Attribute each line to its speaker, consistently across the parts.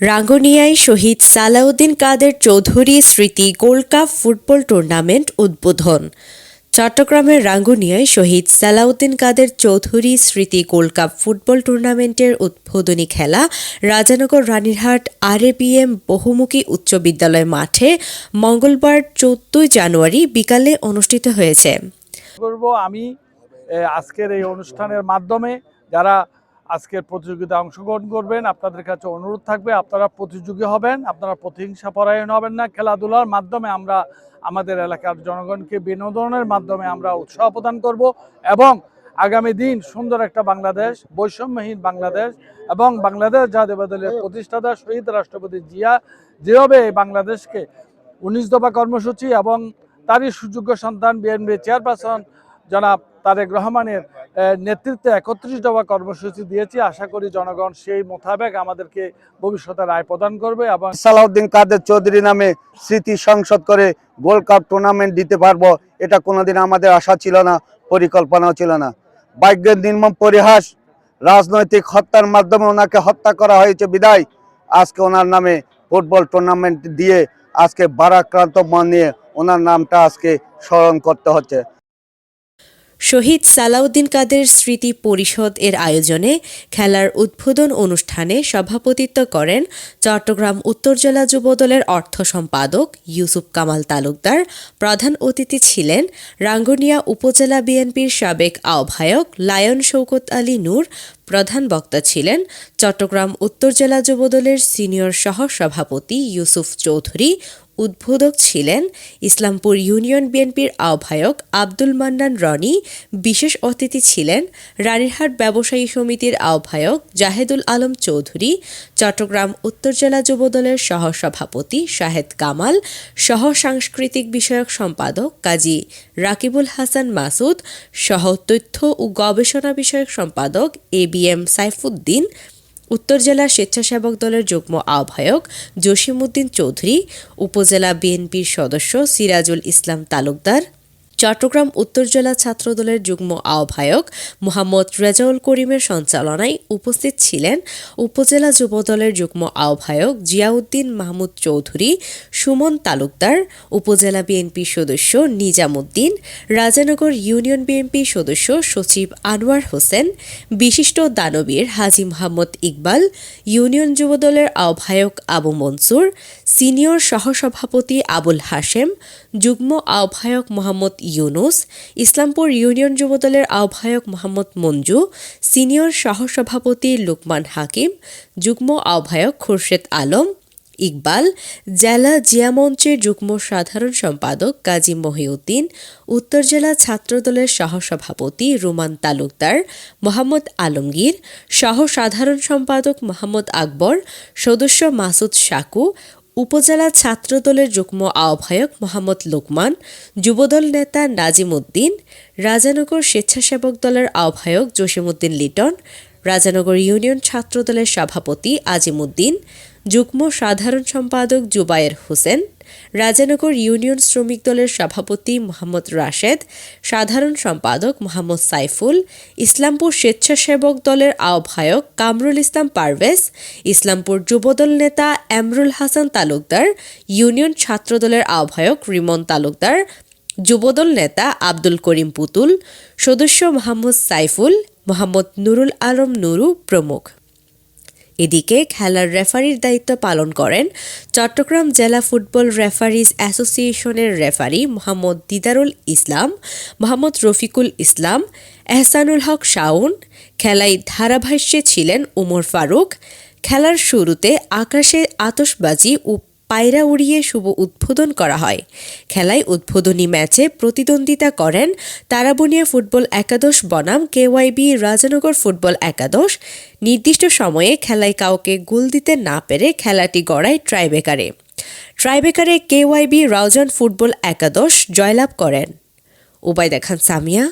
Speaker 1: রাঙ্গুনিয়ায় শহীদ সালাউদ্দিন কাদের চৌধুরী স্মৃতি gold cup football tournament উদ্বোধন। চট্টগ্রামের রাঙ্গুনিয়ায় শহীদ সালাউদ্দিন কাদের চৌধুরী স্মৃতি গোল্ড কাপ ফুটবল টুর্নামেন্টের উদ্বোধনী খেলা রাজানগর রানীরহাট আরএপিএম বহুমুখী উচ্চ বিদ্যালয় মাঠে মঙ্গলবার চোদ্দই জানুয়ারি বিকালে অনুষ্ঠিত হয়েছে।
Speaker 2: আমি আজকের এই অনুষ্ঠানের মাধ্যমে যারা আজকের প্রতিযোগিতায় অংশগ্রহণ করবেন। আপনাদের কাছে অনুরোধ থাকবে, আপনারা প্রতিযোগী হবেন, আপনারা প্রতিহিংসা পরায়ণ হবেন না। খেলাধুলার মাধ্যমে আমরা আমাদের এলাকার জনগণকে বিনোদনের মাধ্যমে আমরা উৎসাহ প্রদান করব এবং আগামী দিন সুন্দর একটা বাংলাদেশ, বৈষম্যহীন বাংলাদেশ এবং বাংলাদেশ জাতীয় দলের প্রতিষ্ঠাতা শহীদ রাষ্ট্রপতি জিয়া যেভাবে এই বাংলাদেশকে উনিশ দফা কর্মসূচি এবং তারই সুযোগ্য সন্তান বিএনপি চেয়ারপারসন জনাব তারেক রহমানের নেতৃত্বে একত্রিশ দফা কর্মসূচি দিয়েছি। আশা করি জনগণ সেই মোতাবেক আমাদেরকে ভবিষ্যতে রায় প্রদান করবে এবং
Speaker 3: সালাউদ্দিন কাদের চৌধুরী নামে স্মৃতি সংসদ করে গোল্ড কাপ টুর্নামেন্ট দিতে পারব, এটা কোনোদিন আমাদের আশা ছিল না, পরিকল্পনাও ছিল না। ভাগ্যের নির্মম পরিহাস, রাজনৈতিক হত্যার মাধ্যমে ওনাকে হত্যা করা হয়েছে বিদায়। আজকে ওনার নামে ফুটবল টুর্নামেন্ট দিয়ে আজকে বারাক্রান্ত মন নিয়ে ওনার নামটা আজকে স্মরণ করতে হচ্ছে।
Speaker 1: শহীদ সালাউদ্দিন কাদের স্মৃতি পরিষদ এর আয়োজনে খেলার উদ্বোধন অনুষ্ঠানে সভাপতিত্ব করেন চট্টগ্রাম উত্তর জেলা যুবদলের অর্থ সম্পাদক ইউসুফ কামাল তালুকদার, প্রধান অতিথি ছিলেন রাঙ্গুনিয়া উপজেলা বিএনপির সাবেক আহ্বায়ক লায়ন শৌকত আলী নূর, প্রধান বক্তা ছিলেন চট্টগ্রাম উত্তর জেলা যুবদলের সিনিয়র সহ সভাপতি ইউসুফ চৌধুরী উদ্বোধক ছিলেন ইসলামপুর ইউনিয়ন বিএনপির আহ্বায়ক আব্দুল মান্নান রনি, বিশেষ অতিথি ছিলেন রানীরহাট ব্যবসায়ী সমিতির আহ্বায়ক জাহেদুল আলম চৌধুরী, চট্টগ্রাম উত্তর জেলা যুবদলের সহ সভাপতি শাহেদ কামাল, সহ সাংস্কৃতিক বিষয়ক সম্পাদক কাজী রাকিবুল হাসান মাসুদ, সহ তথ্য ও গবেষণা বিষয়ক সম্পাদক এ বি এম সাইফুদ্দিন উত্তর জেলা স্বেচ্ছাসেবক দলের যুগ্ম আহ্বায়ক জসিমউদ্দিন চৌধুরী উপজেলা বিএনপির সদস্য সিরাজুল ইসলাম তালুকদার চট্টগ্রাম উত্তর জেলা ছাত্রদলের যুগ্ম আহ্বায়ক মোহাম্মদ রেজাউল করিমের সঞ্চালনায় উপস্থিত ছিলেন উপজেলা যুবদলের যুগ্ম আহ্বায়ক জিয়াউদ্দিন মাহমুদ চৌধুরী, সুমন তালুকদার, উপজেলা বিএনপি সদস্য নিজামুদ্দিন, রাজানগর ইউনিয়ন বিএনপি সদস্য সচিব আনোয়ার হোসেন, বিশিষ্ট দানবীর হাজি মোহাম্মদ ইকবাল, ইউনিয়ন যুবদলের আহ্বায়ক আবু মনসুর সিনিয়র সহসভাপতি আবুল হাশেম, যুগ্ম আহ্বায়ক মোহাম্মদ ইউনুস, ইসলামপুর ইউনিয়ন যুবদলের আহ্বায়ক মোহাম্মদ মঞ্জু, সিনিয়র সহসভাপতি লুকমান হাকিম, যুগ্ম আহ্বায়ক খুরশেদ আলম, ইকবাল, জেলা জিয়া জিয়ামঞ্চের যুগ্ম সাধারণ সম্পাদক কাজী মহিউদ্দিন, উত্তর জেলা ছাত্রদলের সহসভাপতি রুমান তালুকদার, মোহাম্মদ আলমগীর, সহ সাধারণ সম্পাদক মোহাম্মদ আকবর, সদস্য মাসুদ সাকু উপজেলা ছাত্রদলের যুগ্ম আহ্বায়ক মোহাম্মদ লোকমান, যুবদল নেতা নাজিম উদ্দিন, রাজানগর স্বেচ্ছাসেবক দলের আহ্বায়ক জসিম উদ্দিন লিটন, রাজানগর ইউনিয়ন ছাত্রদলের সভাপতি আজিমুদ্দিন যুগ্ম সাধারণ সম্পাদক জুবায়ের হোসেন, রাজানগর ইউনিয়ন শ্রমিক দলের সভাপতি মোহাম্মদ রাশেদ, সাধারণ সম্পাদক মোহাম্মদ সাইফুল, ইসলামপুর স্বেচ্ছাসেবক দলের আহ্বায়ক কামরুল ইসলাম পারভেজ, ইসলামপুর যুবদল নেতা এমরুল হাসান তালুকদার, ইউনিয়ন ছাত্রদলের আহ্বায়ক রিমন তালুকদার, যুবদল নেতা আব্দুল করিম পুতুল, সদস্য মোহাম্মদ সাইফুল, মোহাম্মদ নুরুল আলম নুরু প্রমুখ। এদিকে খেলার রেফারির দায়িত্ব পালন করেন চট্টগ্রাম জেলা ফুটবল রেফারিজ অ্যাসোসিয়েশনের রেফারি মোহাম্মদ দিদারুল ইসলাম, মোহাম্মদ রফিকুল ইসলাম, এহসানুল হক শাউন খেলায় ধারাভাষ্যে ছিলেন উমর ফারুক, খেলার শুরুতে আকাশে আতশবাজি ও পায়রা উড়িয়ে শুভ উদ্বোধন করা হয়। খেলায় উদ্বোধনী ম্যাচে প্রতিদ্বন্দ্বিতা করেন তারাবুনিয়া ফুটবল একাদশ বনাম, কেওয়াইবি রাজানগর ফুটবল একাদশ। নির্দিষ্ট সময়ে খেলায় কাউকে গোল দিতে না পেরে খেলাটি গড়ায় ট্রাইবেকারে। ট্রাইবেকারে কেওয়াইবি রাউজান ফুটবল একাদশ জয়লাভ করেন। উবাইদা খান সামিয়া,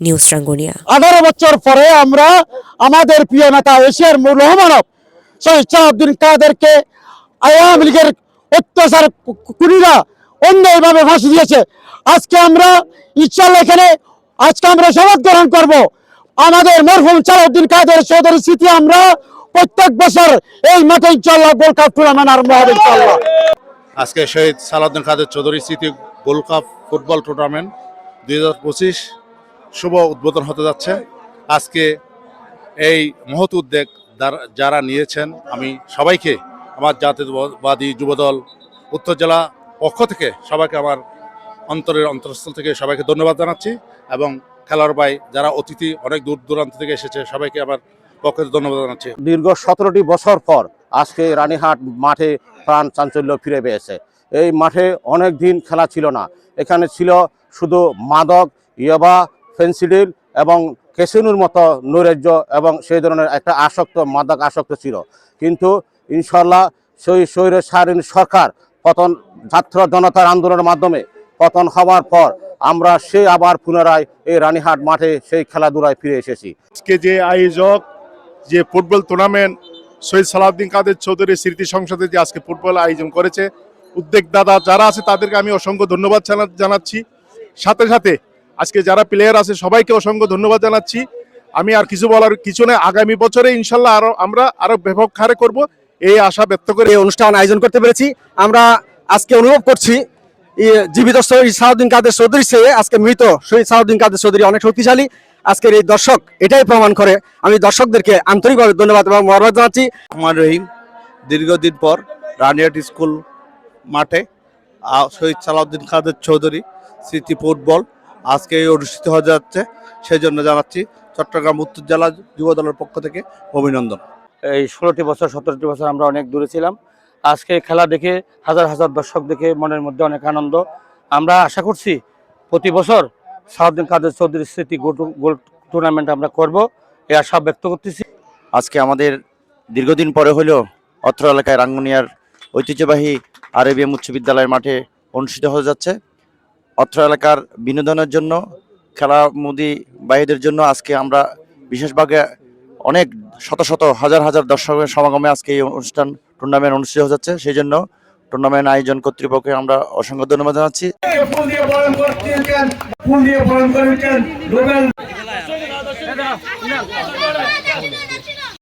Speaker 1: নিউজ রাঙ্গুনিয়া।
Speaker 4: আঠারো বছর পরে আমরা আমাদের প্রিয় নেতা এশিয়ার মূল রহমানব শহীদ শাহাবুদ্দিন কাদেরকে আওয়ামী লীগের অত্যাচার কুড়িরা অন্যভাবে ফাঁসি দিয়েছে। আজকে আমরা ইনশাল্লাহ এখানে, আজকে আমরা শপথ গ্রহণ করব। আমাদের মরহুম সালাউদ্দিন কাদের সৌধুরী স্মৃতি আমরা প্রত্যেক বছর এই মাঠে ইনশাল্লাহ গোল্ড কাপ টুর্নামেন্ট আরম্ভ হবে ইনশাল্লাহ
Speaker 5: আজকে শহীদ সালাউদ্দিন কাদের চৌধুরী স্মৃতি গোল্ড কাপ ফুটবল টুর্নামেন্ট দুই হাজার পঁচিশ শুভ উদ্বোধন হতে যাচ্ছে। আজকে এই মহৎ উদ্যোগ যারা নিয়েছেন, আমি সবাইকে আমার জাতীয়বাদী যুবদল উত্তর জেলা পক্ষ থেকে সবাইকে আমার অন্তরের অন্তরস্থল থেকে সবাইকে ধন্যবাদ জানাচ্ছি এবং খেলার ভাই যারা অতিথি অনেক দূর দূরান্ত থেকে এসেছে, সবাইকে আমার পক্ষে ধন্যবাদ জানাচ্ছি।
Speaker 6: দীর্ঘ সতেরোটি বছর পর আজকে রানীহাট মাঠে প্রাণ চাঞ্চল্য ফিরে পেয়েছে। এই মাঠে অনেক দিন খেলা ছিল না। এখানে ছিল শুধু মাদক, ইয়াবা, ফেন্সিডিল এবং কেসিনুর মতো নৈরাজ্য এবং সেই ধরনের একটা আসক্ত, মাদক আসক্ত ছিল। কিন্তু ইনশাল্লাহ সেই সারিন সরকার পতন ছাত্র জনতার আন্দোলনের মাধ্যমে পতন হওয়ার পর আমরা সেই আবার পুনরায় এই রানীহাট মাঠে সেই খেলাধুলায় ফিরে এসেছি।
Speaker 7: আজকে যে আয়োজক, যে ফুটবল টুর্নামেন্ট শহীদ সালাউদ্দিন কাদের চৌধুরী স্মৃতি সংসদে যে আজকে ফুটবল আয়োজন করেছে উদ্যোগদাতা যারা আছে তাদেরকে আমি অসংখ্য ধন্যবাদ জানা- জানাচ্ছি। সাথে সাথে আজকে যারা প্লেয়ার আছে সবাইকে অসংখ্য ধন্যবাদ জানাচ্ছি। আমি আর কিছু বলার কিছু নেই। আগামী বছরে ইনশাল্লাহ আরও আমরা আরও ব্যাপক হারে করব। এই আশা ব্যক্ত করে
Speaker 8: এই অনুষ্ঠান আয়োজন করতে পেরেছি। আমরা আজকে অনুভব করছি জীবিত শহীদ সাউদ্দিন কাদের চৌধুরী সে আজকে মৃত শহীদ সাউদ্দিন কাদের চৌধুরী অনেক শক্তিশালী। আজকের এই দর্শক এটাই প্রমাণ করে। আমি দর্শকদেরকে আন্তরিকভাবে ধন্যবাদ এবং মহব্বত জানাচ্ছি।
Speaker 9: রহমান রহিম, দীর্ঘদিন পর রানিয়াট স্কুল মাঠে শহীদ সালাউদ্দিন খাদের চৌধুরী স্মৃতি ফুটবল আজকে অনুষ্ঠিত হয়ে যাচ্ছে। সেই জন্য জানাচ্ছি চট্টগ্রাম উত্তর জেলা যুব দলের পক্ষ থেকে অভিনন্দন।
Speaker 6: এই ষোলোটি বছর, সতেরোটি বছর আমরা অনেক দূরে ছিলাম। আজকে খেলা দেখে হাজার হাজার দর্শক দেখে মনের মধ্যে অনেক আনন্দ। আমরা আশা করছি প্রতি বছর সাউদ্দিন কাদের চৌধুরী স্মৃতি গোল- টুর্নামেন্ট আমরা করব। এই আশা ব্যক্ত করতেছি।
Speaker 10: আজকে আমাদের দীর্ঘদিন পরে হলেও অত্র এলাকায় রাঙ্গুনিয়ার ঐতিহ্যবাহী আরবিএম উচ্চ বিদ্যালয়ের মাঠে অনুষ্ঠিত হয়ে যাচ্ছে। অত্র এলাকার বিনোদনের জন্য খেলা মুদি বাহীদের জন্য আজকে আমরা বিশেষভাবে অনেক শত শত, হাজার হাজার দর্শকের সমাগমে আজকে এই অনুষ্ঠান টুর্নামেন্ট অনুষ্ঠিত যাচ্ছে। সেই জন্য টুর্নামেন্ট আয়োজন কর্তৃপক্ষকে আমরা অসংখ্য ধন্যবাদ জানাচ্ছি।